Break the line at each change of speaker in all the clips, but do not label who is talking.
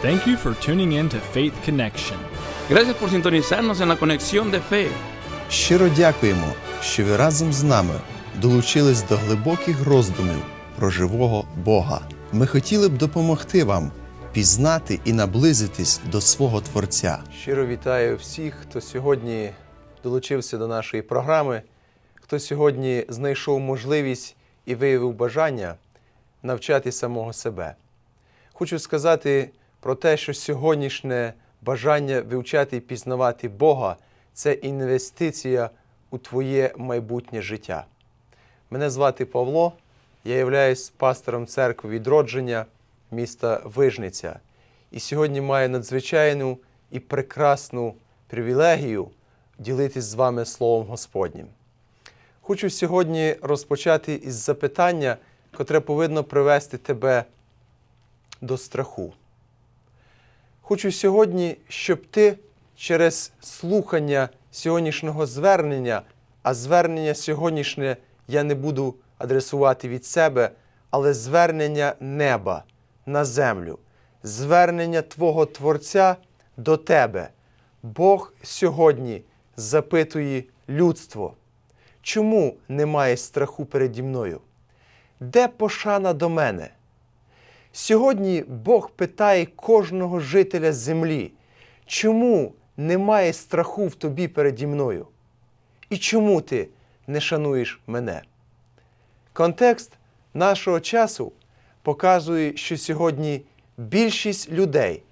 Thank you for tuning in to Faith Connection.
Gracias por sintonizarnos en la conexión de fe.
Щиро дякуємо, що ви разом з нами долучились до глибоких роздумів про живого Бога. Ми хотіли б допомогти вам пізнати і наблизитись до свого Творця.
Щиро вітаю всіх, хто сьогодні долучився до нашої програми, хто сьогодні знайшов можливість і виявив бажання навчати самого себе. Хочу сказати про те, що сьогоднішнє бажання вивчати і пізнавати Бога це інвестиція у твоє майбутнє життя. Мене звати Павло, я являюсь пастором церкви відродження міста Вижниця. І сьогодні маю надзвичайну і прекрасну привілегію ділитись з вами Словом Господнім. Хочу сьогодні розпочати із запитання, котре повинно привести тебе до страху. Хочу сьогодні, щоб ти через слухання сьогоднішнього звернення, а звернення сьогоднішнє я не буду адресувати від себе, але звернення неба на землю, звернення Твого Творця до тебе. Бог сьогодні запитує людство, чому немає страху переді мною? Де пошана до мене? Сьогодні Бог питає кожного жителя землі, чому немає страху в тобі переді мною? І чому ти не шануєш мене? Контекст нашого часу показує, що сьогодні більшість людей,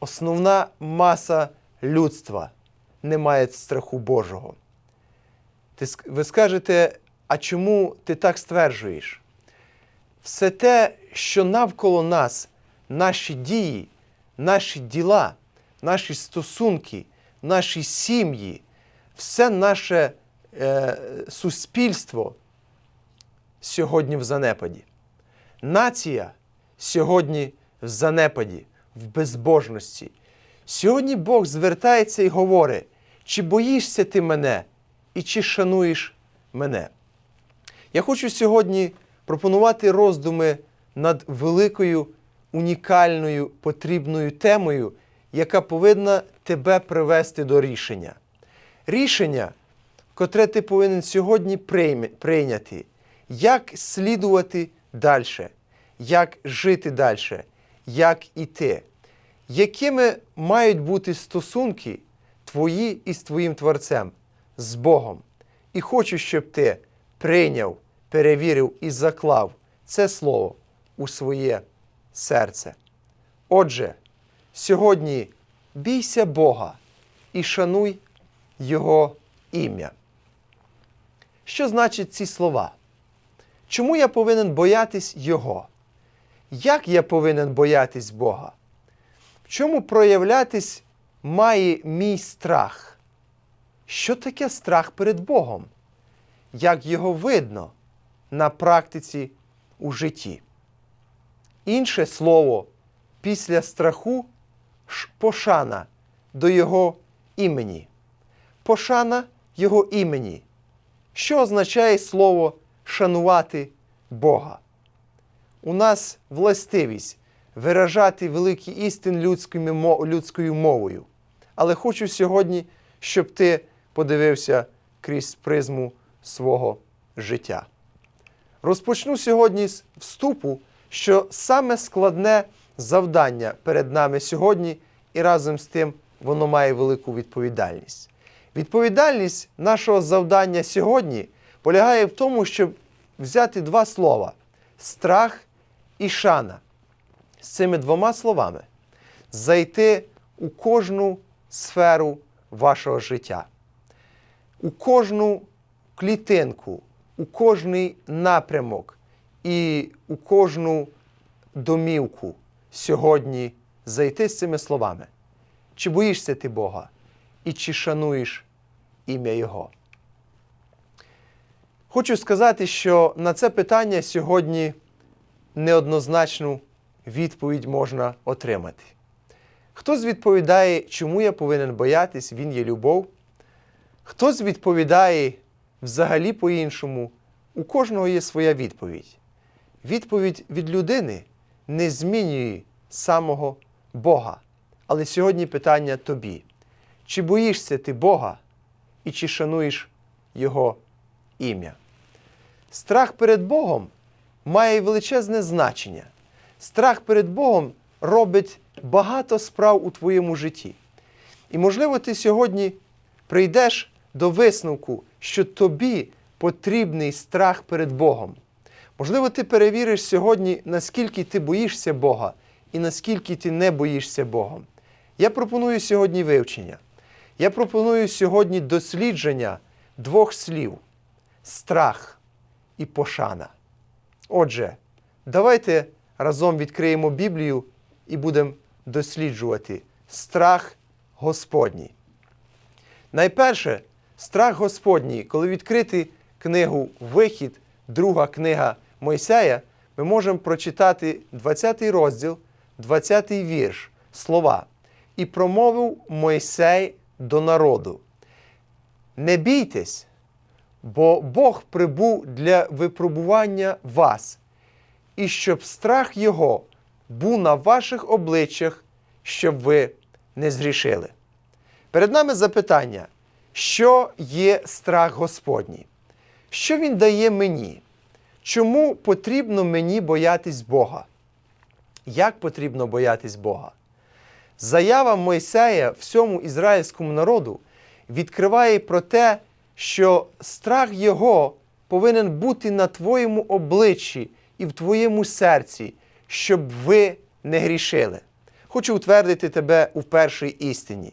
основна маса людства не має страху Божого. Ви скажете, а чому ти так стверджуєш? Все те, що навколо нас, наші дії, наші діла, наші стосунки, наші сім'ї, все наше е, суспільство сьогодні в занепаді. Нація сьогодні в занепаді, в безбожності. Сьогодні Бог звертається і говорить, чи боїшся ти мене і чи шануєш мене. Я хочу сьогодні пропонувати роздуми над великою, унікальною, потрібною темою, яка повинна тебе привести до рішення. Рішення, котре ти повинен сьогодні прийняти, як слідувати далі, як жити далі, як іти, якими мають бути стосунки твої із твоїм Творцем, з Богом. І хочу, щоб ти прийняв, перевірив і заклав це слово у своє серце. Отже, сьогодні бійся Бога і шануй Його ім'я. Що значить ці слова? Чому я повинен боятись Його? Як я повинен боятись Бога? В чому проявлятись має мій страх? Що таке страх перед Богом? Як його видно на практиці у житті? Інше слово після страху пошана до Його імені. Пошана Його імені. Що означає слово шанувати Бога? У нас властивість виражати великі істини людською мовою. Але хочу сьогодні, щоб ти подивився крізь призму свого життя. Розпочну сьогодні з вступу, що саме складне завдання перед нами сьогодні, і разом з тим воно має велику відповідальність. Відповідальність нашого завдання сьогодні полягає в тому, щоб взяти два слова страх і шана. З цими двома словами зайти у кожну сферу вашого життя, у кожну клітинку, у кожний напрямок і у кожну домівку сьогодні зайти з цими словами. Чи боїшся ти Бога і чи шануєш ім'я Його? Хочу сказати, що на це питання сьогодні неоднозначну відповідь можна отримати. Хтось відповідає, чому я повинен боятись, він є любов. Хтось відповідає взагалі по-іншому. У кожного є своя відповідь. Відповідь від людини не змінює самого Бога. Але сьогодні питання тобі: чи боїшся ти Бога і чи шануєш Його ім'я? Страх перед Богом має величезне значення. Страх перед Богом робить багато справ у твоєму житті. І, можливо, ти сьогодні прийдеш до висновку, що тобі потрібний страх перед Богом. Можливо, ти перевіриш сьогодні, наскільки ти боїшся Бога і наскільки ти не боїшся Богом. Я пропоную сьогодні вивчення. Я пропоную сьогодні дослідження двох слів: страх і пошана. Отже, давайте разом відкриємо Біблію і будемо досліджувати страх Господній. Найперше, страх Господній, коли відкрити книгу Вихід, друга книга Мойсея, ми можемо прочитати 20 розділ, 20 вірш, слова. І промовив Мойсей до народу. Не бійтесь, бо Бог прибув для випробування вас, і щоб страх Його був на ваших обличчях, щоб ви не згрішили. Перед нами запитання, що є страх Господній? Що Він дає мені? Чому потрібно мені боятись Бога? Як потрібно боятись Бога? Заява Мойсея всьому ізраїльському народу відкриває про те, що страх Його повинен бути на твоєму обличчі і в твоєму серці, щоб ви не грішили. Хочу утвердити тебе у першій істині.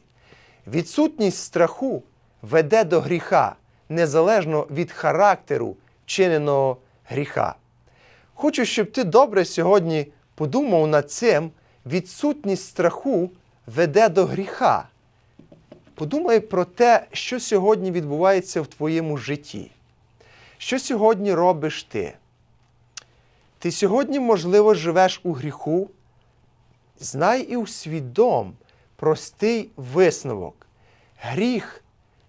Відсутність страху веде до гріха, незалежно від характеру чиненого гріха. Хочу, щоб ти добре сьогодні подумав над цим, відсутність страху веде до гріха. Подумай про те, що сьогодні відбувається в твоєму житті. Що сьогодні робиш ти? Ти сьогодні, можливо, живеш у гріху. Знай і усвідом простий висновок. Гріх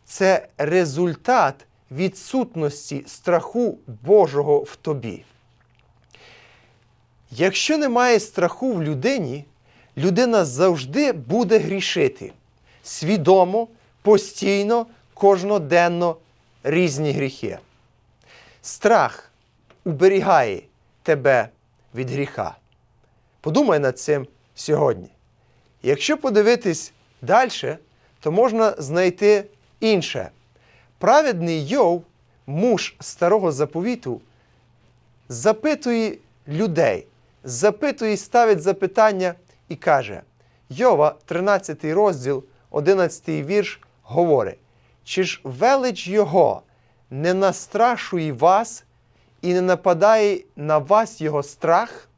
це результат відсутності страху Божого в тобі. Якщо немає страху в людині, людина завжди буде грішити свідомо, постійно, кожноденно різні гріхи. Страх уберігає тебе від гріха. Подумай над цим сьогодні. Якщо подивитись далі, то можна знайти інше. Праведний Йов, муж старого заповіту, запитує людей, запитує ставить запитання і каже: Йова, 13 розділ, 11 вірш, говорить: чи ж велич Його не настрашує вас і не нападає на вас Його страх?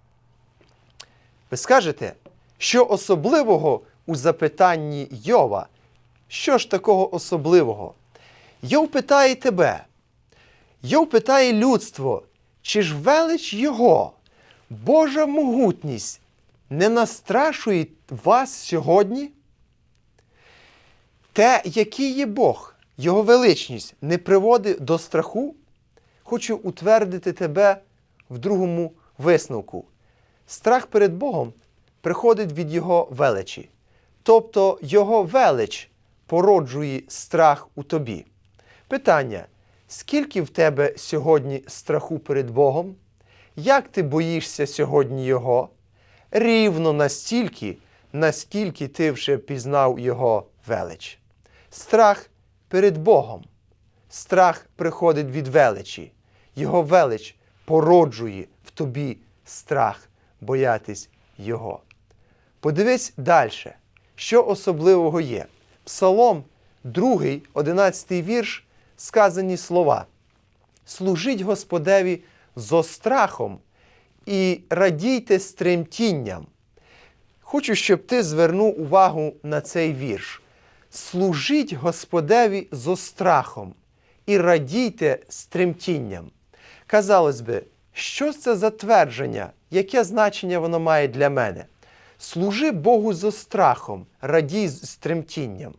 Ви скажете, що особливого у запитанні Йова? Що ж такого особливого? Йов питає тебе. Йов питає людство, чи ж велич Його, Божа могутність не настрашує вас сьогодні? Те, який є Бог, Його величність не приводить до страху? Хочу утвердити тебе в другому висновку. Страх перед Богом приходить від Його величі. Тобто Його велич породжує страх у тобі. Питання: скільки в тебе сьогодні страху перед Богом? Як ти боїшся сьогодні Його? Рівно настільки, наскільки ти вже пізнав Його велич. Страх перед Богом. Страх приходить від величі. Його велич породжує в тобі страх боятись Його. Подивись далі, що особливого є. Псалом 2, 11 вірш, сказані слова. Служіть Господеві зо страхом і радійте з тремтінням. Хочу, щоб ти звернув увагу на цей вірш. Служіть Господеві зо страхом і радійте з тремтінням. Казалось би, що це за твердження, яке значення воно має для мене? Служи Богу зо страхом, радій з тремтінням.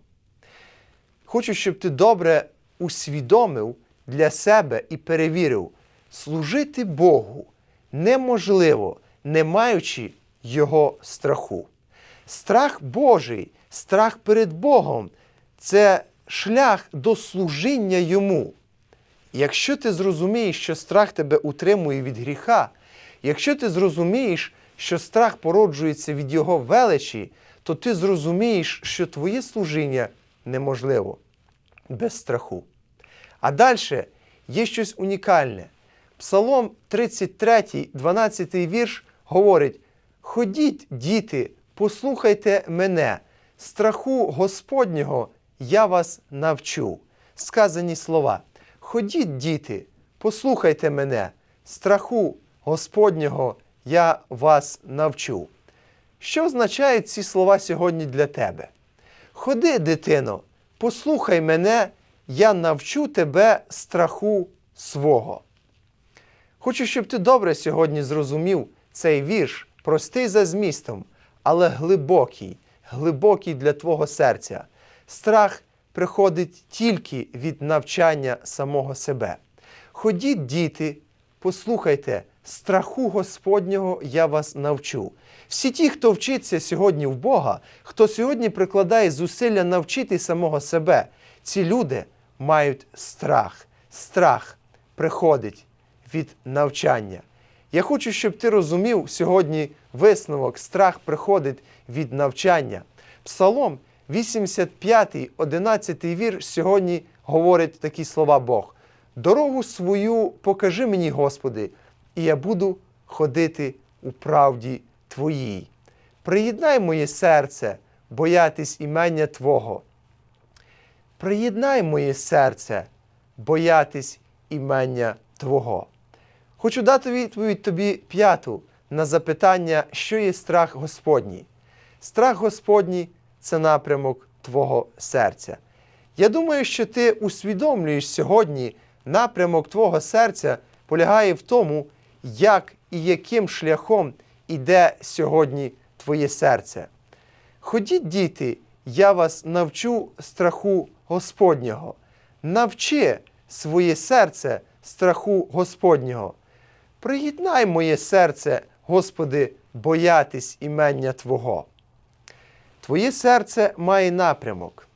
Хочу, щоб ти добре усвідомив для себе і перевірив, служити Богу неможливо, не маючи Його страху. Страх Божий, страх перед Богом це шлях до служіння Йому. Якщо ти зрозумієш, що страх тебе утримує від гріха, якщо ти зрозумієш, що страх породжується від Його величі, то ти зрозумієш, що твоє служіння неможливо без страху. А далі є щось унікальне. Псалом 33, 12 вірш говорить: Ходіть, діти, послухайте мене, страху Господнього я вас навчу. Сказані слова. Ходіть, діти, послухайте мене, страху Господнього я вас навчу. Що означають ці слова сьогодні для тебе? Ходи, дитино, послухай мене, я навчу тебе страху свого. Хочу, щоб ти добре сьогодні зрозумів цей вірш, простий за змістом, але глибокий, глибокий для твого серця. Страх приходить тільки від навчання самого себе. Ходіть, діти, послухайте, страху Господнього я вас навчу. Всі ті, хто вчиться сьогодні в Бога, хто сьогодні прикладає зусилля навчити самого себе, ці люди мають страх. Страх приходить від навчання. Я хочу, щоб ти розумів сьогодні висновок, страх приходить від навчання. Псалом 85, 11 вірш сьогодні говорить такі слова Бог. Дорогу свою покажи мені, Господи, і я буду ходити у правді Твоїй. Приєднай моє серце, боятись імення Твого. Приєднай моє серце, боятись імення Твого. Хочу дати відповідь тобі п'яту на запитання, що є страх Господній. Страх Господній це напрямок Твого серця. Я думаю, що ти усвідомлюєш сьогодні напрямок Твого серця полягає в тому, як і яким шляхом іде сьогодні Твоє серце. Ходіть, діти, я вас навчу страху Господнього. Навчи своє серце страху Господнього. Приєднай моє серце, Господи, боятись імення Твого. Твоє серце має напрямок.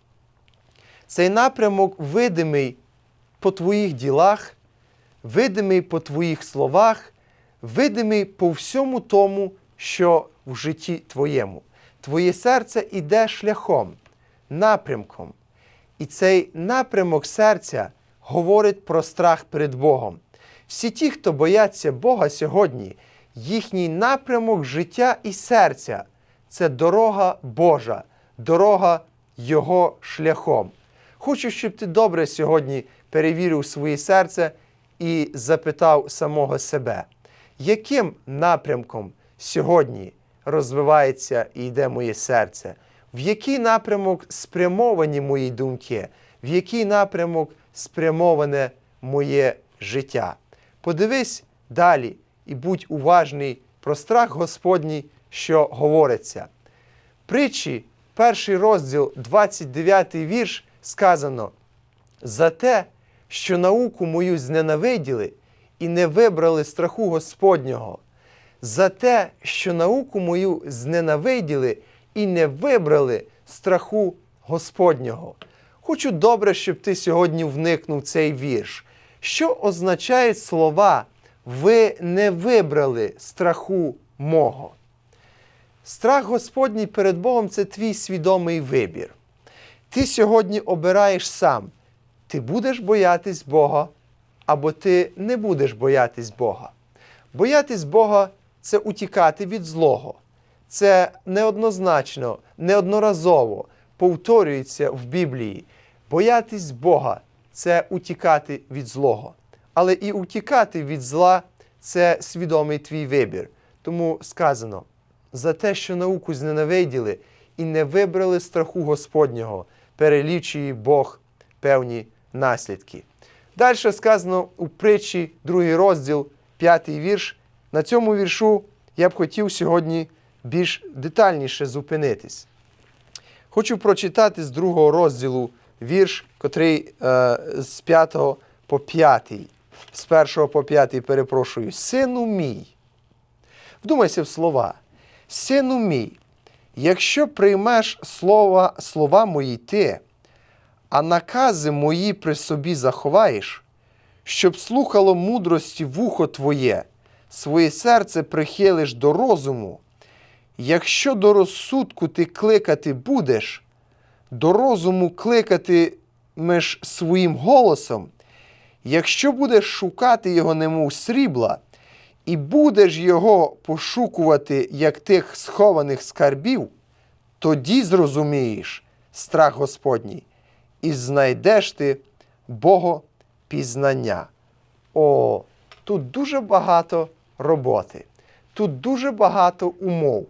Цей напрямок видимий по твоїх ділах, видимий по твоїх словах, видимий по всьому тому, що в житті твоєму. Твоє серце іде шляхом, напрямком. І цей напрямок серця говорить про страх перед Богом. Всі ті, хто бояться Бога сьогодні, їхній напрямок життя і серця це дорога Божа, дорога Його шляхом. Хочу, щоб ти добре сьогодні перевірив своє серце і запитав самого себе, яким напрямком сьогодні розвивається і йде моє серце, в який напрямок спрямовані мої думки, в який напрямок спрямоване моє життя. Подивись далі і будь уважний про страх Господній, що говориться. Притчі, перший розділ, 29 вірш, сказано: За те, що науку мою зненавиділи і не вибрали страху Господнього, за те, що науку мою зненавиділи і не вибрали страху Господнього. Хочу добре, щоб ти сьогодні вникнув цей вірш. Що означають слова ви не вибрали страху мого? Страх Господній перед Богом це твій свідомий вибір. Ти сьогодні обираєш сам, ти будеш боятись Бога, або ти не будеш боятись Бога. Боятись Бога це утікати від злого. Це неоднозначно, неодноразово повторюється в Біблії. Боятись Бога це утікати від злого. Але і утікати від зла це свідомий твій вибір. Тому сказано: за те, що науку зненавиділи і не вибрали страху Господнього, перелічує Бог певні наслідки. Далі сказано у притчі, другий розділ, п'ятий вірш. На цьому віршу я б хотів сьогодні більш детальніше зупинитись. Хочу прочитати з другого розділу вірш, котрий е, з 5 по 5, з 1 по 5, перепрошую, сину мій. Вдумайся в слова. Сину мій, Якщо приймеш слова, слова мої ти, а накази мої при собі заховаєш, щоб слухало мудрості вухо твоє, своє серце прихилиш до розуму, якщо до розсудку ти кликати будеш, до розуму кликати між своїм голосом, якщо будеш шукати його немов срібла, і будеш його пошукувати, як тих схованих скарбів, тоді зрозумієш страх Господній, і знайдеш ти Богопізнання. О, тут дуже багато роботи, тут дуже багато умов.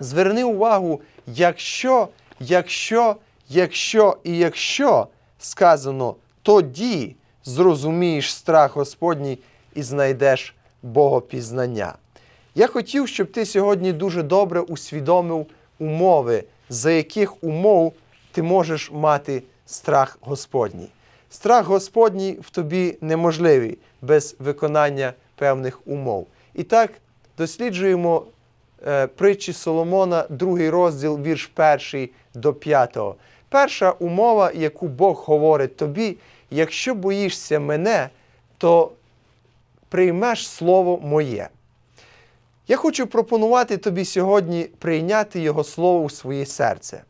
Зверни увагу, якщо, якщо, якщо і якщо сказано, тоді зрозумієш страх Господній і знайдеш Богопізнання. Я хотів, щоб ти сьогодні дуже добре усвідомив умови, за яких умов ти можеш мати страх Господній. Страх Господній в тобі неможливий без виконання певних умов. І так досліджуємо е, притчі Соломона, другий розділ, вірш перший до п'ятого. Перша умова, яку Бог говорить тобі, якщо боїшся мене, то приймеш слово моє. Я хочу пропонувати тобі сьогодні прийняти Його слово у своє серце.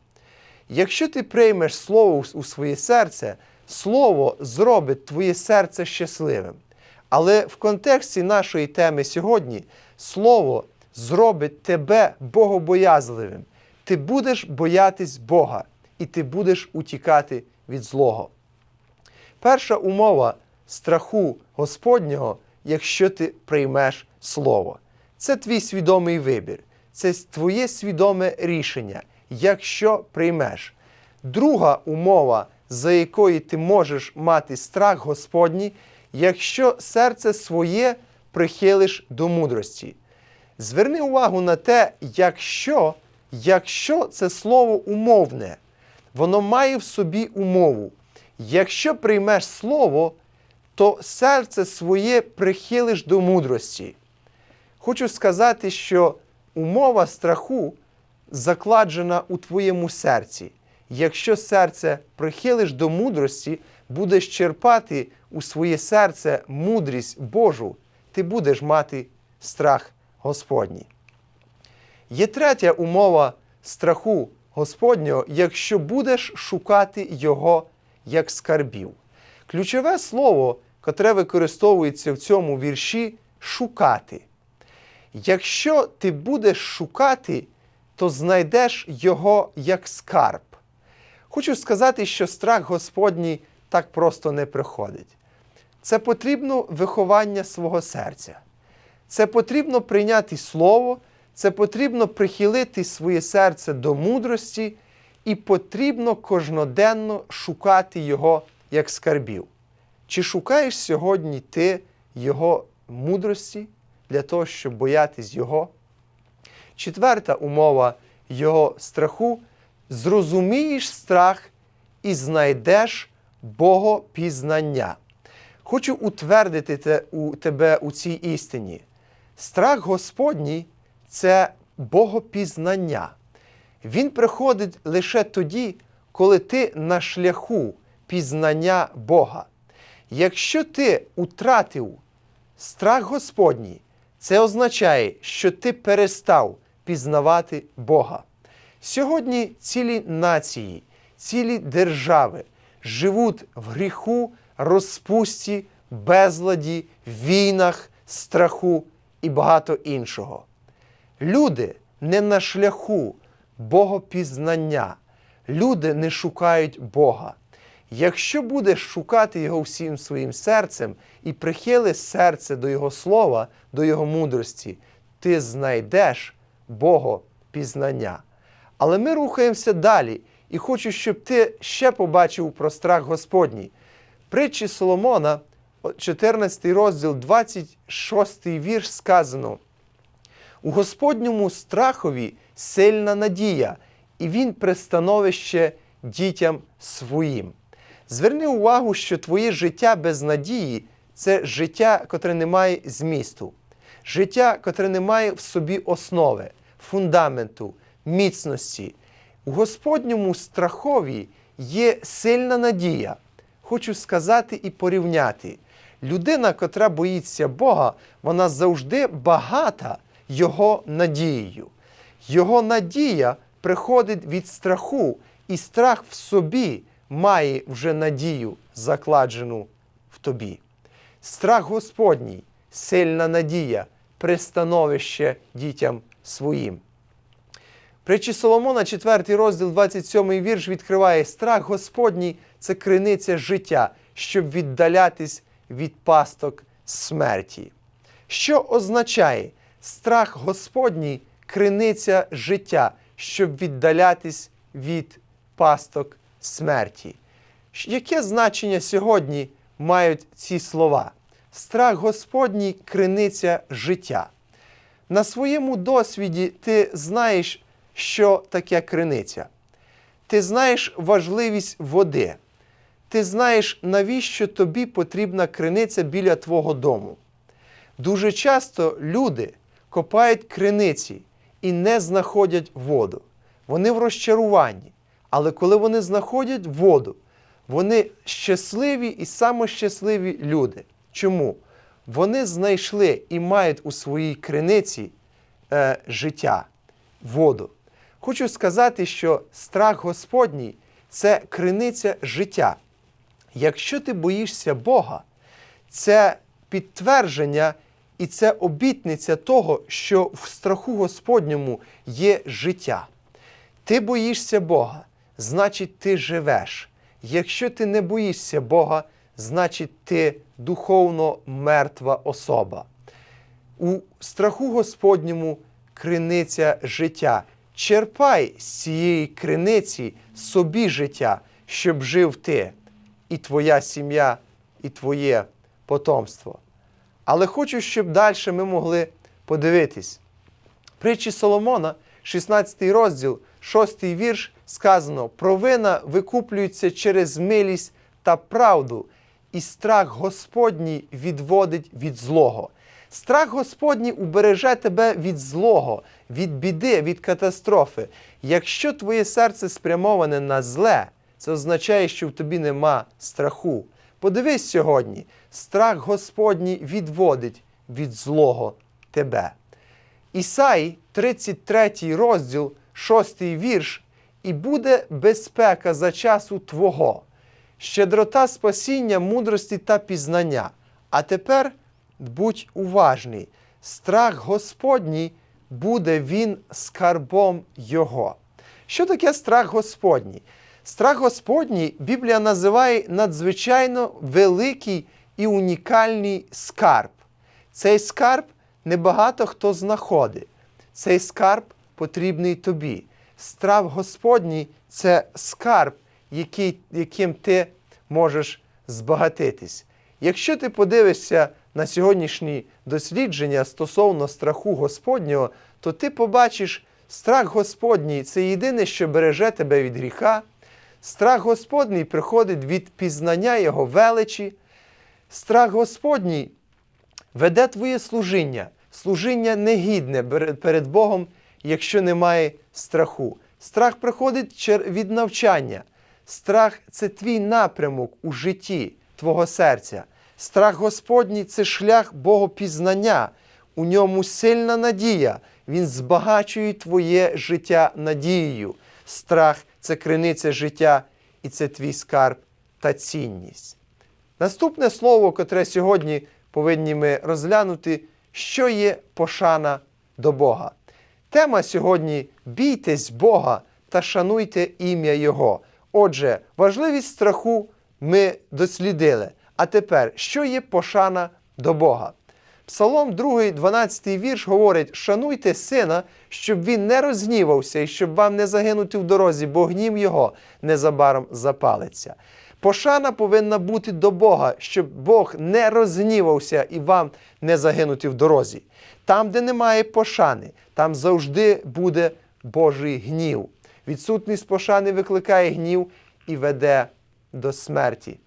Якщо ти приймеш слово у своє серце, слово зробить твоє серце щасливим. Але в контексті нашої теми сьогодні слово зробить тебе богобоязливим. Ти будеш боятись Бога і ти будеш утікати від злого. Перша умова страху Господнього, якщо ти приймеш слово. Це твій свідомий вибір, це твоє свідоме рішення, якщо приймеш. Друга умова, за якою ти можеш мати страх Господній, якщо серце своє прихилиш до мудрості. Зверни увагу на те, якщо, якщо це слово умовне, воно має в собі умову. Якщо приймеш слово, то серце своє прихилиш до мудрості. Хочу сказати, що умова страху закладена у твоєму серці. Якщо серце прихилиш до мудрості, будеш черпати у своє серце мудрість Божу, ти будеш мати страх Господній. Є третя умова страху Господнього, якщо будеш шукати Його як скарбів. Ключове слово, котре використовується в цьому вірші шукати. Якщо ти будеш шукати, то знайдеш його як скарб. Хочу сказати, що страх Господній так просто не приходить. Це потрібно виховання свого серця. Це потрібно прийняти слово, це потрібно прихилити своє серце до мудрості, і потрібно кожноденно шукати його як скарбів. Чи шукаєш сьогодні ти його мудрості для того, щоб боятись Його? Четверта умова його страху зрозумієш страх і знайдеш Богопізнання. Хочу утвердити те, у тебе у цій істині. Страх Господній це Богопізнання. Він приходить лише тоді, коли ти на шляху пізнання Бога. Якщо ти утратив страх Господній, це означає, що ти перестав пізнавати Бога. Сьогодні цілі нації, цілі держави живуть в гріху, розпусті, безладі, війнах, страху і багато іншого. Люди не на шляху богопізнання, люди не шукають Бога. Якщо будеш шукати Його всім своїм серцем і прихили серце до Його слова, до Його мудрості, ти знайдеш Богопізнання. Але ми рухаємося далі, і хочу, щоб ти ще побачив про страх Господній. Притчі Соломона, 14 розділ, 26 вірш сказано: у Господньому страхові сильна надія, і він пристановище дітям своїм. Зверни увагу, що твоє життя без надії це життя, котре не має змісту, життя, котре не має в собі основи, фундаменту, міцності. У Господньому страхові є сильна надія. Хочу сказати і порівняти. Людина, котра боїться Бога, вона завжди багата Його надією. Його надія приходить від страху, і страх в собі має вже надію, закладену в тобі. Страх Господній, сильна надія, пристановище дітям своїм. Притчі Соломона, 4 розділ, 27 вірш відкриває страх Господній це криниця життя, щоб віддалятись від пасток смерті. Що означає страх Господній криниця життя, щоб віддалятись від пасток смерті? Яке значення сьогодні мають ці слова? Страх Господній криниця життя. На своєму досвіді ти знаєш, що таке криниця. Ти знаєш важливість води. Ти знаєш, навіщо тобі потрібна криниця біля твого дому. Дуже часто люди копають криниці і не знаходять воду. Вони в розчаруванні. Але коли вони знаходять воду, вони щасливі і самощасливі люди. Чому? Вони знайшли і мають у своїй криниці е, життя, воду. Хочу сказати, що страх Господній це криниця життя. Якщо ти боїшся Бога, це підтвердження і це обітниця того, що в страху Господньому є життя. Ти боїшся Бога, значить, ти живеш. Якщо ти не боїшся Бога, значить ти духовно мертва особа. У страху Господньому криниця життя. Черпай з цієї криниці собі життя, щоб жив ти, і твоя сім'я, і твоє потомство. Але хочу, щоб далі ми могли подивитись. Притчі Соломона, 16 розділ, 6 вірш, сказано: провина викуплюється через милість та правду, і страх Господній відводить від злого. Страх Господній убереже тебе від злого, від біди, від катастрофи. Якщо твоє серце спрямоване на зле, це означає, що в тобі нема страху. Подивись сьогодні, страх Господній відводить від злого тебе. Ісаї, 33 розділ, 6 вірш, і буде безпека за часу Твого, щедрота спасіння, мудрості та пізнання. А тепер будь уважний, страх Господній буде він скарбом Його. Що таке страх Господній? Страх Господній Біблія називає надзвичайно великий і унікальний скарб. Цей скарб небагато хто знаходить. Цей скарб потрібний тобі. Страх Господній це скарб, який, яким ти можеш збагатитись. Якщо ти подивишся на сьогоднішні дослідження стосовно страху Господнього, то ти побачиш, страх Господній це єдине, що береже тебе від гріха. Страх Господній приходить від пізнання Його величі. Страх Господній веде твоє служіння. Служіння негідне перед Богом, якщо немає страху. Страх приходить від навчання. Страх це твій напрямок у житті твого серця. Страх Господній це шлях Богопізнання. У ньому сильна надія. Він збагачує твоє життя надією. Страх це криниця життя, і це твій скарб та цінність. Наступне слово, котре сьогодні повинні ми розглянути, що є пошана до Бога. Тема сьогодні бійтесь Бога та шануйте ім'я Його. Отже, важливість страху ми дослідили. А тепер, що є пошана до Бога? Псалом 2, 12 вірш говорить: шануйте сина, щоб він не розгнівався і щоб вам не загинути в дорозі, бо гнів його незабаром запалиться. Пошана повинна бути до Бога, щоб Бог не розгнівався і вам не загинути в дорозі. Там, де немає пошани, там завжди буде Божий гнів. Відсутність пошани викликає гнів і веде до смерті.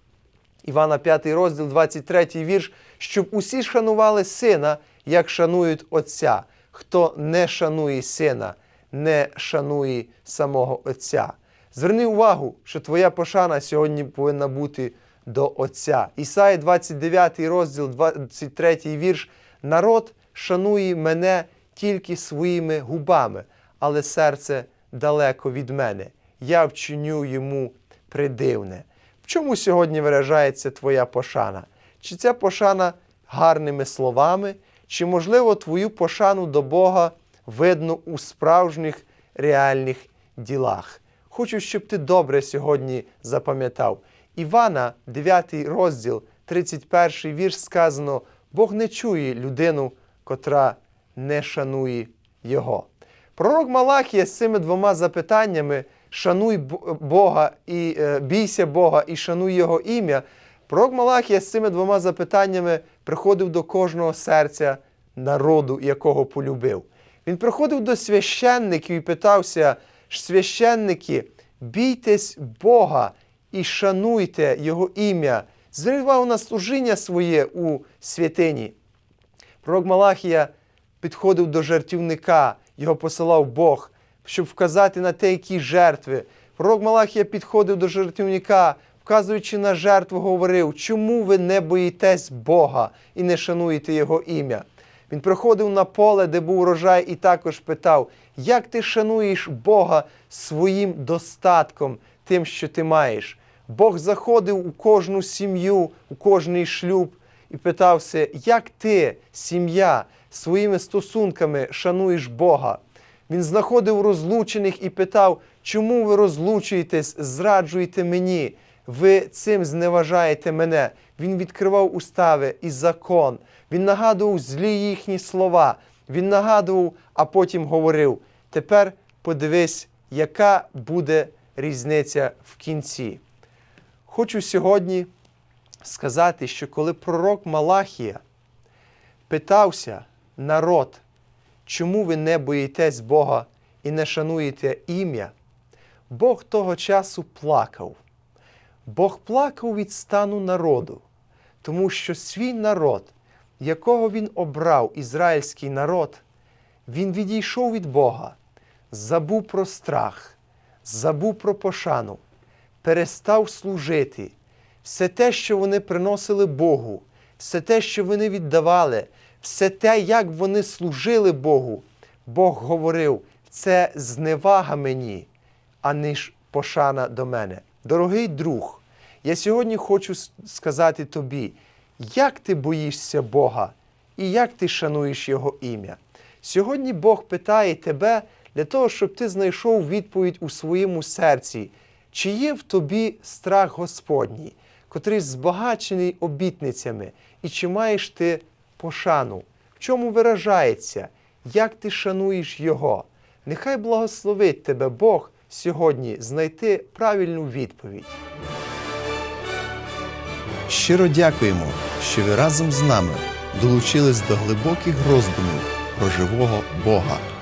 Івана 5 розділ, 23 вірш, щоб усі шанували сина, як шанують Отця. Хто не шанує сина, не шанує самого Отця. Зверни увагу, що твоя пошана сьогодні повинна бути до Отця. Ісая 29 розділ, 23 вірш. Народ шанує мене тільки своїми губами, але серце далеко від мене. Я вчиню йому придивне. В чому сьогодні виражається твоя пошана? Чи ця пошана гарними словами, чи, можливо, твою пошану до Бога видно у справжніх реальних ділах? Хочу, щоб ти добре сьогодні запам'ятав. Івана, 9 розділ, 31 вірш сказано: Бог не чує людину, котра не шанує Його. Пророк Малахія з цими двома запитаннями шануй Бога і е, бійся Бога і шануй Його ім'я. Пророк Малахія з цими двома запитаннями приходив до кожного серця народу, якого полюбив. Він приходив до священників і питався: священники, бійтесь Бога і шануйте Його ім'я. Увагу на служіння своє у святині. Пророк Малахія підходив до жертівника, його посилав Бог, щоб вказати на те, які жертви. Пророк Малахія підходив до жертівника, вказуючи на жертву, говорив, чому ви не боїтесь Бога і не шануєте Його ім'я. Він приходив на поле, де був урожай, і також питав, як ти шануєш Бога своїм достатком, тим, що ти маєш. Бог заходив у кожну сім'ю, у кожний шлюб і питався, як ти, сім'я, своїми стосунками шануєш Бога. Він знаходив розлучених і питав, чому ви розлучуєтесь, зраджуєте мені, ви цим зневажаєте мене. Він відкривав устави і закон, він нагадував злі їхні слова, він нагадував, а потім говорив: тепер подивись, яка буде різниця в кінці. Хочу сьогодні сказати, що коли пророк Малахія питався народ, чому ви не боїтесь Бога і не шануєте ім'я, Бог того часу плакав. Бог плакав від стану народу, тому що свій народ, якого він обрав, ізраїльський народ, він відійшов від Бога, забув про страх, забув про пошану, перестав служити. Все те, що вони приносили Богу, все те, що вони віддавали, все те, як вони служили Богу, Бог говорив, це зневага мені, а не пошана до мене. Дорогий друг, я сьогодні хочу сказати тобі, як ти боїшся Бога і як ти шануєш Його ім'я. Сьогодні Бог питає тебе для того, щоб ти знайшов відповідь у своєму серці, чи є в тобі страх Господній, котрий збагачений обітницями, і чи маєш ти пошану, в чому виражається, як ти шануєш Його. Нехай благословить тебе Бог сьогодні знайти правильну відповідь.
Щиро дякуємо, що ви разом з нами долучились до глибоких роздумів про живого Бога.